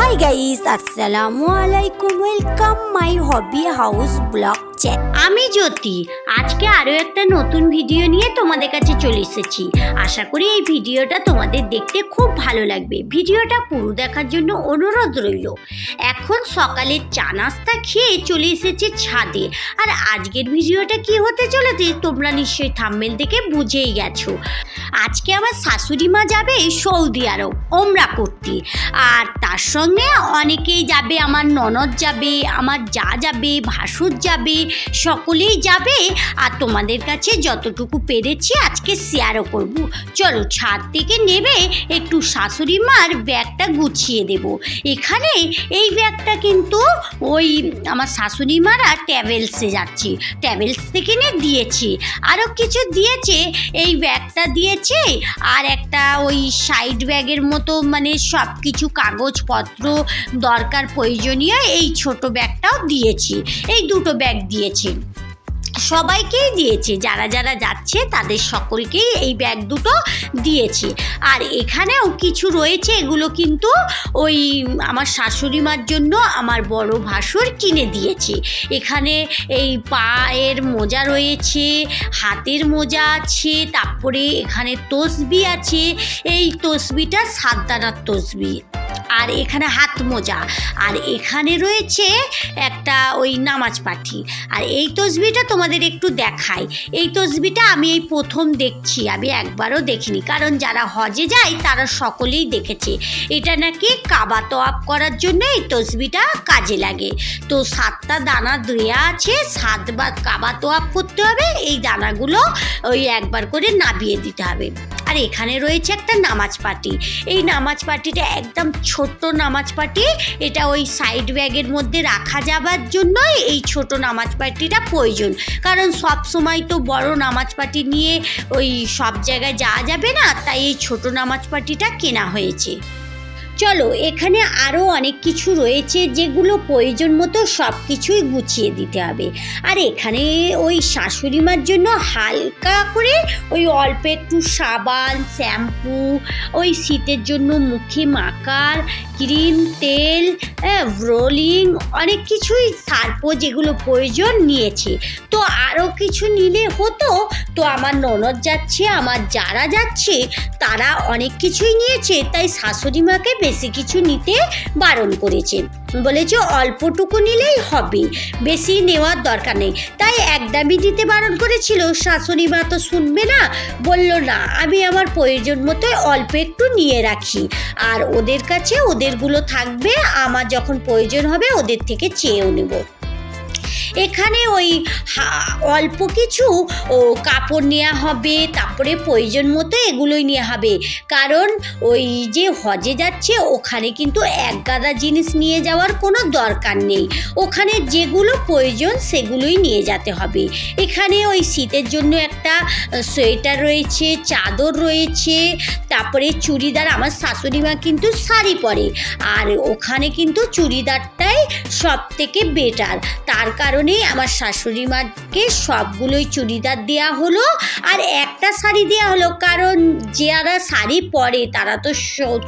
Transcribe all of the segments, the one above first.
Hi guys, Assalamualaikum. Welcome my hobby house blog chat আমি জ্যোতি, আজকে আরও একটা নতুন ভিডিও নিয়ে তোমাদের কাছে চলে এসেছি। আশা করি এই ভিডিওটা তোমাদের দেখতে খুব ভালো লাগবে। ভিডিওটা পুরো দেখার জন্য অনুরোধ রইল। এখন সকালের চা নাস্তা খেয়ে চলে এসেছে ছাদে। আর আজকের ভিডিওটা কি হতে চলেছে তোমরা নিশ্চয়ই থাম্বেল থেকে বুঝেই গেছো। আজকে আমার শাশুড়ি মা যাবে সৌদি আরব, ওমরা করতে। আর তার সঙ্গে অনেকেই যাবে, আমার ননদ যাবে, আমার যা যাবে, ভাসুর যাবে সকলেই যাবে আর তোমাদের কাছে যতটুকু পেরেছি আজকে শেয়ারও করব। চলো ছাদ থেকে নেবে একটু শাশুড়ি মার ব্যাগটা গুছিয়ে দেব। এখানে এই ব্যাগটা কিন্তু ওই আমার শাশুড়ি মারা ট্যাভেলসে যাচ্ছে। ট্যাভেলস থেকে নিয়ে দিয়েছে। আরও কিছু দিয়েছে। এই ব্যাগটা দিয়েছে আর একটা ওই সাইড ব্যাগের মতো মানে সব কিছু কাগজপত্র দরকার প্রয়োজনীয় এই ছোট ব্যাগটাও দিয়েছি। এই দুটো ব্যাগ দিয়েছে সবাইকেই দিয়েছে, যারা যারা যাচ্ছে তাদের সকলকেই এই ব্যাগ দুটো দিয়েছে। আর এখানেও কিছু রয়েছে, এগুলো কিন্তু ওই আমার শাশুড়ি মার জন্য আমার বড় ভাসুর কিনে দিয়েছে। এখানে এই পায়ের মোজা রয়েছে, হাতের মোজা আছে, তারপরে এখানে তসবি আছে। এই তসবিটা সাত দানার তসবি। আর এখানে হাত মোজা। আর এখানে রয়েছে একটা ওই নামাজ পাঠি। আর এই তসবিটা তোমাদের একটু দেখাই। এই তসবিটা আমি এই প্রথম দেখছি, আমি একবারও দেখিনি। কারণ যারা হজে যায়, তারা সকলেই দেখেছে। এটা নাকি কাবা তোয়াপ করার জন্য এই তসবিটা কাজে লাগে। তো সাতটা দানা দেওয়া আছে, সাতবার কাবা তোয়াপ করতে হবে। এই দানাগুলো ওই একবার করে নাবিয়ে দিতে হবে। আর এখানে রয়েছে একটা নামাজ পাটি এই নামাজ পাটিটা একদম ছোট্ট নামাজ পাটি এটা ওই সাইড ব্যাগের মধ্যে রাখা যাবার জন্যই এই ছোট নামাজ পাটিটা প্রয়োজন। কারণ সব সময় তো বড় নামাজ পাটি নিয়ে ওই সব জায়গায় যাওয়া যাবে না, তাই এই ছোট নামাজ পাটিটা কেনা হয়েছে। চলো, এখানে আরও অনেক কিছু রয়েছে যেগুলো প্রয়োজন মতো সব কিছুই গুছিয়ে দিতে হবে। আর এখানে ওই শাশুড়ি মার জন্য হালকা করে ওই অল্প একটু সাবান, শ্যাম্পু, ওই শীতের জন্য মুখে মাখার ক্রিম তেল রোলিং অনেক কিছুই সার্প যেগুলো প্রয়োজন নিয়েছি। তো আরও কিছু নিলে হতো, তো আমার ননদ যাচ্ছে, আমার যারা যাচ্ছে, তারা অনেক কিছুই নিয়েছে, তাই শাশুড়ি মাকে বেশি কিছু নিতে বারণ করেছে। বলেছে অল্পটুকু নিলেই হবে, বেশি নেওয়ার দরকার নেই। তাই একদমই দিতে বারণ করেছিল, শাশুড়ি মা তো শুনবে না। বলল, না, আমি আমার প্রয়োজন মতো অল্প একটু নিয়ে রাখি। আর ওদের কাছে ওদেরগুলো থাকবে, আমার যখন প্রয়োজন হবে ওদের থেকে চেয়েও নেব। এখানে ওই অল্প কিছু ও কাপড় নেওয়া হবে, তারপরে প্রয়োজন মতো এগুলোই নেওয়া হবে। কারণ ওই যে হজে যাচ্ছে, ওখানে কিন্তু এক গাদা জিনিস নিয়ে যাওয়ার কোনো দরকার নেই। ওখানে যেগুলো প্রয়োজন, সেগুলোই নিয়ে যেতে হবে। এখানে ওই শীতের জন্য একটা সোয়েটার রয়েছে, চাদর রয়েছে, তারপরে চুড়িদার, আমার শাশুড়ি মা কিন্তু শাড়ি পরে। আর ওখানে কিন্তু চুড়িদারটাই সব থেকে বেটার তার কারণেই আমার শাশুড়ি মাকে সবগুলোই চুড়িদার দেওয়া হলো আর একটা শাড়ি দেওয়া হলো, কারণ যারা শাড়ি পরে তারা তো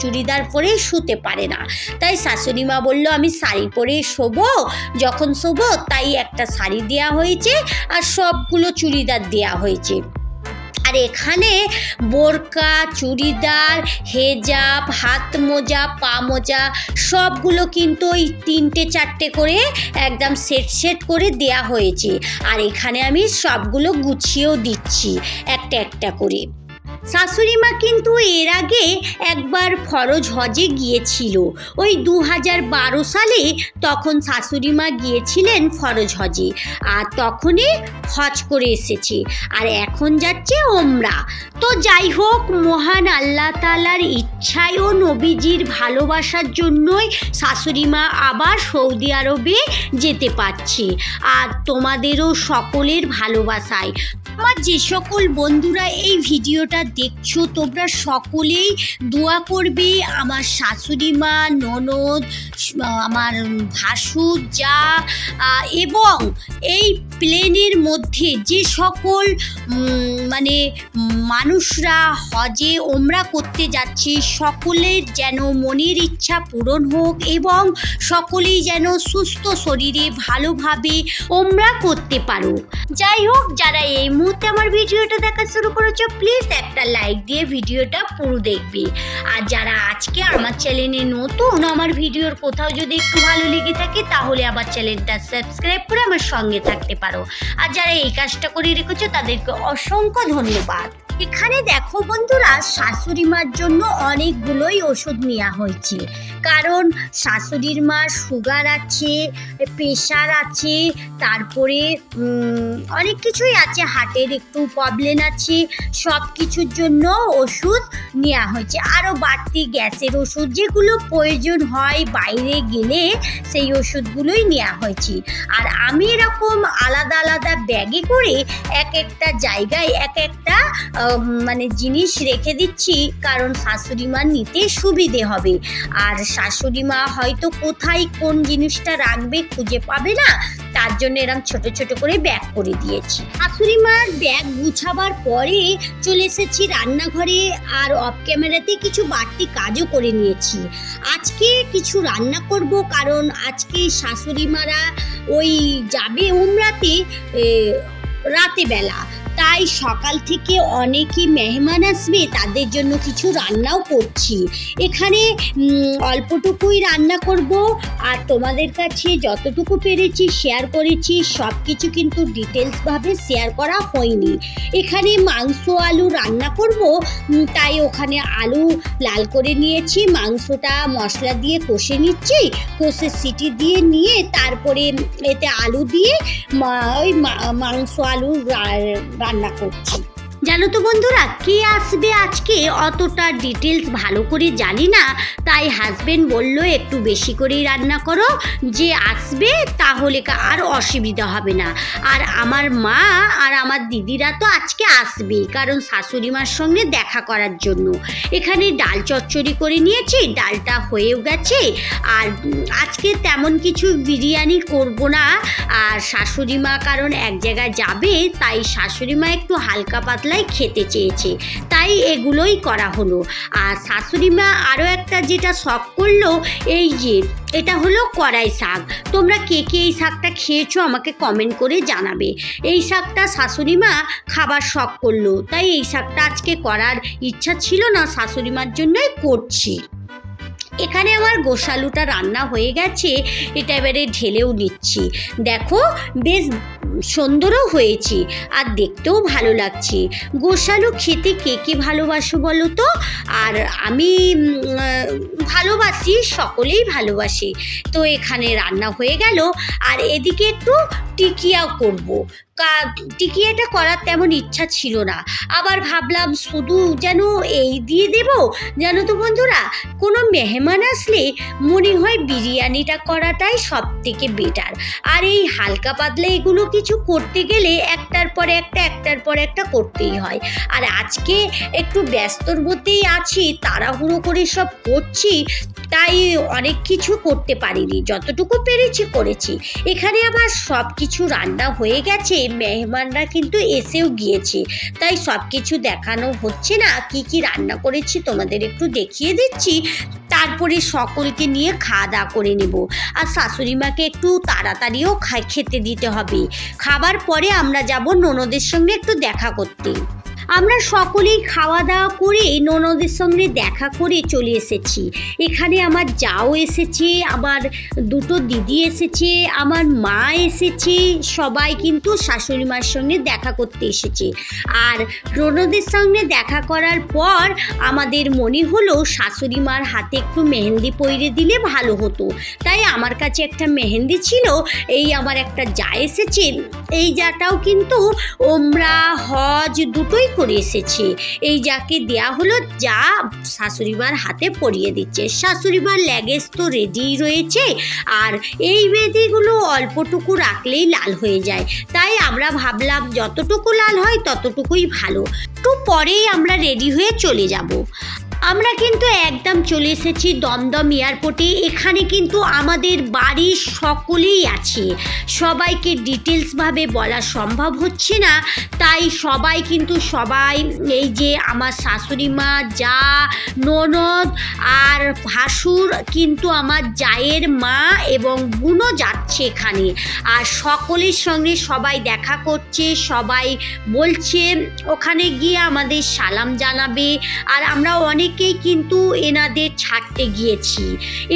চুড়িদার পরেই শুতে পারে না। তাই শাশুড়ি মা বলল, আমি শাড়ি পরে শোবো, যখন শোবো তাই একটা শাড়ি দেওয়া হয়েছে আর সবগুলো চুড়িদার দেওয়া হয়েছে। আর এখানে বোরকা, চুড়িদার, হেজাব হাত মোজা পা মোজা সবগুলো কিন্তু ওই তিনটে, চারটে করে একদম সেট সেট করে দেয়া হয়েছে। আর এখানে আমি সবগুলো গুছিয়েও দিচ্ছি, একটা একটা করে। শাশুড়ি মা কিন্তু এর আগে একবার ফরজ হজে গিয়েছিল। ওই দু হাজার বারো সালে তখন শাশুড়ি মা গিয়েছিলেন ফরজ হজে আর তখনই হজ করে এসেছে আর এখন যাচ্ছে ওমরা। তো যাই হোক, মহান আল্লাহ তালার ইচ্ছায় ও নবীজির ভালোবাসার জন্যই শাশুড়ি মা আবার সৌদি আরবে যেতে পারছে আর তোমাদেরও সকলের ভালোবাসায়। আমার যে সকল বন্ধুরা এই ভিডিওটা দেখছ? তোমরা সকলেই দোয়া করবে। আমার শাশুড়ি মা, ননদ আমার ভাসুর, যা এবং এই প্লেনের মধ্যে যে সকল মানে মানুষরা হজে, ওমরা করতে যাচ্ছে, সকলের যেন মনের ইচ্ছা পূরণ হোক এবং সকলেই যেন সুস্থ শরীরে ভালোভাবে ওমরা করতে পারো যাই হোক, যারা এই মুহূর্তে আমার ভিডিওটা দেখা শুরু করেছ প্লিজ একটা লাইক দিয়ে ভিডিওটা পুরো দেখবে। আর যারা আজকে আমার চ্যানেলে নতুন, আমার ভিডিওর কোথাও যদি একটু ভালো লেগে থাকে, তাহলে আমার চ্যানেলটা সাবস্ক্রাইব করে আমার সঙ্গে থাকতে পারো। আর যারা এই কাজটা করে রেখেছো, তাদেরকে অসংখ্য ধন্যবাদ। এখানে দেখো বন্ধুরা শাশুড়ি মার জন্য অনেকগুলোই ওষুধ নেওয়া হয়েছে। কারণ শাশুড়ির মার সুগার আছে প্রেশার আছে, তারপরে অনেক কিছুই আছে, হার্টের একটু প্রবলেম আছে সব কিছুর জন্য ওষুধ নেওয়া হয়েছে। আরও বাড়তি গ্যাসের ওষুধ যেগুলো প্রয়োজন হয় বাইরে গেলে সেই ওষুধগুলোই নেওয়া হয়েছে। আর আমি এরকম আলাদা আলাদা ব্যাগে করে এক একটা জায়গায় এক একটা মানে জিনিস রেখে দিচ্ছি, কারণ শাশুড়ি মা নিতে সুবিধে হবে। আর শাশুড়ি মা হয়তো কোথায় কোন জিনিসটা রাখবে খুঁজে পাবে না, তার জন্য এরকম ছোট ছোট করে ব্যাগ করে দিয়েছি। শাশুড়ি মার ব্যাগ গুছাবার পরে চলে এসেছি রান্নাঘরে, আর অফ ক্যামেরাতে কিছু বাড়তি কাজও করে নিয়েছি। আজকে কিছু রান্না করব, কারণ আজকে শাশুড়ি মারা ওই যাবে উমরাতে রাতে বেলা তাই সকাল থেকে অনেকই মেহমান আসবে, তাদের জন্য কিছু রান্নাও করছি। এখানে অল্পটুকুই রান্না করব, আর তোমাদের কাছে যতটুকু পেরেছি শেয়ার করেছি সব কিছু কিন্তু ডিটেলসভাবে শেয়ার করা হয়নি। এখানে মাংস, আলু রান্না করব তাই ওখানে আলু লাল করে নিয়েছি, মাংসটা মশলা দিয়ে কষে নিচ্ছি, কষে সিটি দিয়ে নিয়ে তারপরে এতে আলু দিয়ে ওই মাংস, আলু রান্না করছি জানো তো বন্ধুরা, কে আসবে আজকে? অতটা ডিটেলস ভালো করে জানি না, তাই হাজবেন্ড বলল, একটু বেশি করেই রান্না করো, যে আসবে তাহলে আর অসুবিধা হবে না। আর আমার মা আর আমার দিদিরা তো আজকে আসবে, কারণ শাশুড়ি মার সঙ্গে দেখা করার জন্য। এখানে ডাল চচ্চড়ি করে নিয়েছি, ডালটা হয়েও গেছে। আর আজকে তেমন কিছু বিরিয়ানি করব না। আর শাশুড়ি মা কারণ এক জায়গায় যাবে, তাই শাশুড়ি মা একটু হালকা পাতলাই খেতে চেয়েছে। তাই এগুলোই করা হলো। আর শাশুড়ি মা আরও একটা যেটা শখ করল, এই যে, এটা হলো কড়াই শাক। তোমরা কে কে এই শাকটা খেয়েছো আমাকে কমেন্ট করে জানাবে। এই শাকটা শাশুড়ি মা খাবার শখ করল। তাই এই শাকটা আজকে করার ইচ্ছা ছিল না শাশুড়ি মার জন্যই করছি। এখানে আমার গোশালুটা রান্না হয়ে গেছে, এটা এবারে ঢেলেও নিচ্ছি। দেখো, বেশ সুন্দরও হয়েছে, আর দেখতেও ভালো লাগছে। গোশালু খেতে কে কে ভালোবাসো বলো তো? আর আমি ভালোবাসি, সকলেই ভালোবাসে। তো এখানে রান্না হয়ে গেল, আর এদিকে একটু টিকিয়াও করব। টিকিয়াটা করার তেমন ইচ্ছা ছিল না। আবার ভাবলাম শুধু যেন এই দিয়ে দেব। জানো তো বন্ধুরা, কোনো মেহমান আসলে মনে হয় বিরিয়ানিটা করাটাই সব থেকে বেটার আর এই হালকা পাতলা এগুলো কিছু করতে গেলে একটার পর একটা, একটার পর একটা করতেই হয়। আর আজকে একটু ব্যস্তর মধ্যেই আছি, তাড়াহুড়ো করে সব করছি, তাই অনেক কিছু করতে পারিনি। যতটুকু পেরেছি করেছি। এখানে আমার সব কিছু রান্না হয়ে গেছে, মেহমানরা কিন্তু এসেও গিয়েছে। তাই সব কিছু দেখানো হচ্ছে না, কি কি রান্না করেছি তোমাদের একটু দেখিয়ে দিচ্ছি। তারপরে সকলকে নিয়ে খাওয়া দাওয়া করে নেব। আর শাশুড়ি মাকে একটু তাড়াতাড়িও খেতে দিতে হবে। খাবার পরে আমরা যাব ননদের সঙ্গে একটু দেখা করতে। আমরা সকলেই খাওয়া দাওয়া করে ননদের সঙ্গে দেখা করে চলে এসেছি। এখানে আমার যাও এসেছে, আমার দুটো দিদি এসেছে, আমার মা এসেছে, সবাই কিন্তু শাশুড়ি মার সঙ্গে দেখা করতে এসেছে। আর রণদের সঙ্গে দেখা করার পর আমাদের মনে হলো শাশুড়ি মার হাতে একটু মেহেন্দি পইরে দিলে ভালো হতো। তাই আমার কাছে একটা মেহেন্দি ছিল, এই আমার একটা যা এসেছে, এই যাটাও কিন্তু ওমরা, হজ দুটোই করে এসেছে। এই যাকে দেয়া হলো, যা শাশুড়িমার হাতে পরিয়ে দিচ্ছে। শাশুড়িমার ল্যাগেজ তো রেডি রয়েছে, আর এই বেদিগুলো অল্পটুকু রাখলেই লাল হয়ে যায়। তাই আমরা ভাবলাম, যতটুকু লাল হয় ততটুকুই ভালো। একটু পরেই আমরা রেডি হয়ে চলে যাব। আমরা কিন্তু একদম চলে এসেছি দমদম এয়ারপোর্টে। এখানে কিন্তু আমাদের বাড়ির সকলেই আছে। সবাইকে ডিটেলসভাবে বলা সম্ভব হচ্ছে না। তাই সবাই কিন্তু সবাই এই যে আমার শাশুড়ি মা, যা, ননদ আর ভাসুর কিন্তু আমার জায়ের মা এবং বোনও যাচ্ছে এখানে। আর সকলের সঙ্গে সবাই দেখা করছে, সবাই বলছে, ওখানে গিয়ে আমাদের সালাম জানাবে। আর আমরা অনেকেই কিন্তু এনাদের ছাড়তে গিয়েছি।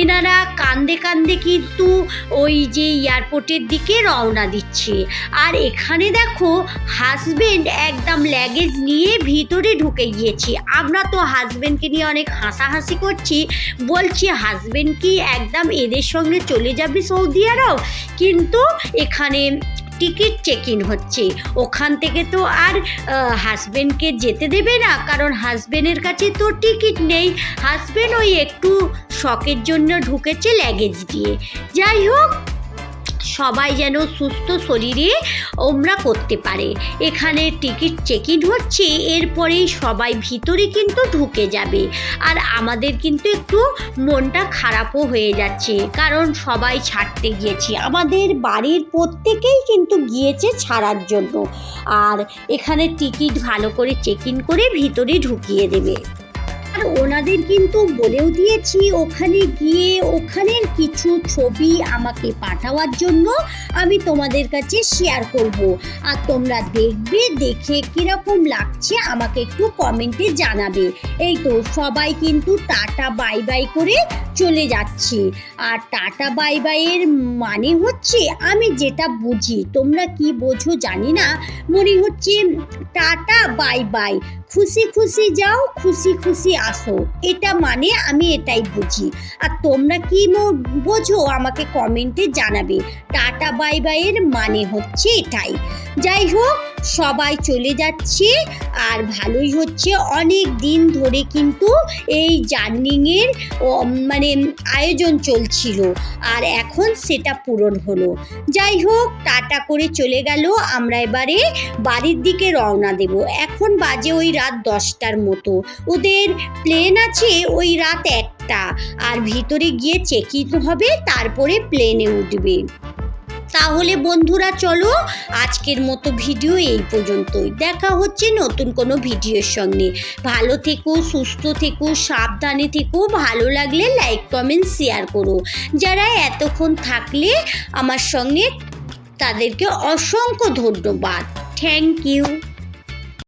এনারা কান্দে কান্দে কিন্তু ওই যে এয়ারপোর্টের দিকে রওনা দিচ্ছে। আর এখানে দেখো হাজবেন্ড একদম ল্যাগেজ নিয়ে ভিতরে ঢুকে গিয়েছি। আমরা তো হাজবেন্ডকে নিয়ে অনেক হাসাহাসি করছি। বলছি হাজবেন্ড কি একদম এদের সঙ্গে চলে যাবে সৌদি আরব? কিন্তু এখানে টিকিট চেক ইন হচ্ছে। ওখান থেকে তো আর হাজবেন্ডকে যেতে দেবে না, কারণ হাজবেন্ডের কাছে তো টিকিট নেই। হাজবেন্ড ওই একটু শখের জন্য ঢুকেছে ল্যাগেজ দিয়ে। যাই হোক সবাই যেন সুস্থ শরীরে ওমরা করতে পারে। এখানে টিকিট চেক ইন হচ্ছে, এরপরেই সবাই ভিতরে কিন্তু ঢুকে যাবে। আর আমাদের কিন্তু একটু মনটা খারাপও হয়ে যাচ্ছে, কারণ সবাই ছাড়তে গিয়েছি। আমাদের বাড়ির প্রত্যেকেই কিন্তু গিয়েছে ছাড়ার জন্য। আর এখানে টিকিট ভালো করে চেক ইন করে ভিতরে ঢুকিয়ে দেবে। আর ওনাদের কিন্তু বলেও দিয়েছি, ওখানে গিয়ে ওখানের কিছু ছবি আমাকে পাঠাওয়ার জন্য আমি তোমাদের কাছে শেয়ার করব। আর তোমরা দেখবে, দেখে কীরকম লাগছে, আমাকে একটু কমেন্টে জানাবে। এই তো সবাই কিন্তু টাটা বাই বাই করে চলে যাচ্ছে। আর টাটা বাই বাইয়ের মানে হচ্ছে, আমি যেটা বুঝি, তোমরা কি বোঝো জানি না, মনে হচ্ছে টাটা বাই বাই। খুশি খুশি যাও, খুশি খুশি আসো। এটা মানে আমি এটাই বুঝি। আর তোমরা কি বোঝো? আমাকে কমেন্টে জানাবে। টাটা বাই বাইয়ের মানে হচ্ছে এটাই। যাই হোক সবাই চলে যাচ্ছে। আর ভালোই হচ্ছে, অনেক দিন ধরে কিন্তু এই জার্নিংয়ের মানে আয়োজন চলছিল। আর এখন সেটা পূরণ হলো। যাই হোক, টাটা করে চলে গেল। আমরা এবারে বাড়ির দিকে রওনা দেব। এখন বাজে ওই রাত দশটার মতো। ওদের প্লেন আছে ওই রাত একটা। আর ভিতরে গিয়ে চেক ইন হবে, তারপরে প্লেনে উঠবে। তাহলে বন্ধুরা চলো আজকের মতো ভিডিও এই পর্যন্তই। দেখা হচ্ছে নতুন কোনো ভিডিওর সঙ্গে। ভালো থেকো, সুস্থ থেকো, সাবধানে থেকো, ভালো লাগলে লাইক, কমেন্ট, শেয়ার করো। যারা এতক্ষণ থাকলে আমার সঙ্গে তাদেরকে অসংখ্য ধন্যবাদ। Thank you.